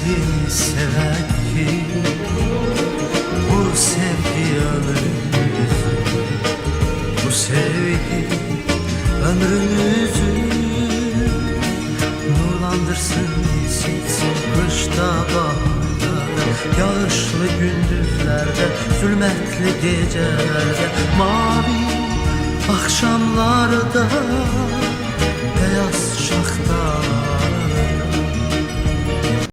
sensiz seven kim? Bu sevgi ömrümüz Bu sevgi ömrümüzü Nurlandırsın dilsizsin kışta baharda Yağışlı gündüzlerde zulmetli gecelerde. Mavi akşamlarda